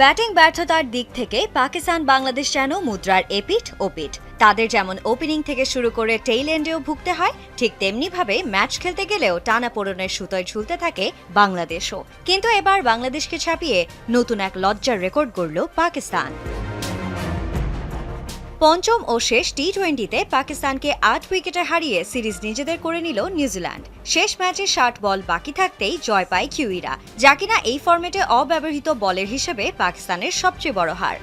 Batting ব্যর্থতার দিক থেকে পাকিস্তান, বাংলাদেশ যেন মুদ্রার এপিঠ ওপিঠ। তাদের যেমন ওপেনিং থেকে শুরু করে টেইল এন্ডেও ভুগতে হয়, ঠিক তেমনিভাবে ম্যাচ খেলতে গেলেও টানা পোড়নের সুতোয় ঝুলতে থাকে বাংলাদেশও। কিন্তু এবার বাংলাদেশকে ছাপিয়ে নতুন এক লজ্জার রেকর্ড গড়ল পাকিস্তান। পঞ্চম ও শেষ টি টোয়েন্টিতে পাকিস্তানকে আট উইকেটে হারিয়ে সিরিজ নিজেদের করে নিল নিউজিল্যান্ড। শেষ ম্যাচে ষাট বল বাকি থাকতেই জয় পায় কিউইরা, যা কিনা এই ফর্মেটে অব্যবহৃত বলের হিসেবে পাকিস্তানের সবচেয়ে বড় হার।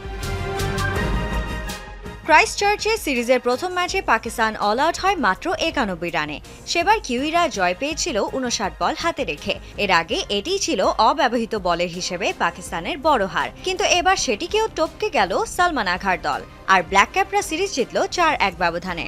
ক্রাইস্ট চার্চে সিরিজের প্রথম ম্যাচে পাকিস্তান অল আউট হয় মাত্র একানব্বই রানে। সেবার কিউইরা জয় পেয়েছিল উনষাট বল হাতে রেখে। এর আগে এটি ছিল অব্যবহৃত বলের হিসেবে পাকিস্তানের বড় হার। কিন্তু এবার সেটিকেও টপকে গেল সালমান আঘার দল। আর ব্ল্যাক ক্যাপরা সিরিজ জিতল চার এক ব্যবধানে।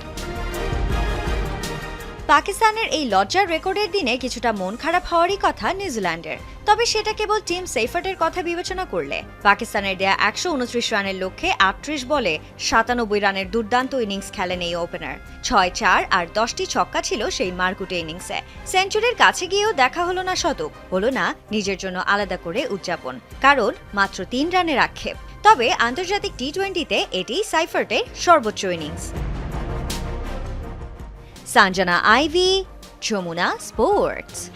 পাকিস্তানের এই লজ্জার রেকর্ডের দিনে কিছুটা মন খারাপ হওয়ারই কথা নিউজিল্যান্ডের। তবে সেটা কেবল টিম সেইফার্টের কথা বিবেচনা করলে। পাকিস্তানের দেয়া একশো উনত্রিশ রানের লক্ষ্যে আটত্রিশ বলে সাতানব্বই রানের দুর্দান্ত ইনিংস খেলেন এই ওপেনার। ছয় চার আর দশটি ছক্কা ছিল সেই মারকুটে ইনিংসে। সেঞ্চুরির কাছে গিয়েও দেখা হলো না শতক, হলো না নিজের জন্য আলাদা করে উদযাপন, কারণ মাত্র তিন রানের আক্ষেপ। তবে আন্তর্জাতিক টি টোয়েন্টিতে এটি সাইফার্টের সর্বোচ্চ innings. Sanjana Ivy, Chomuna Sports.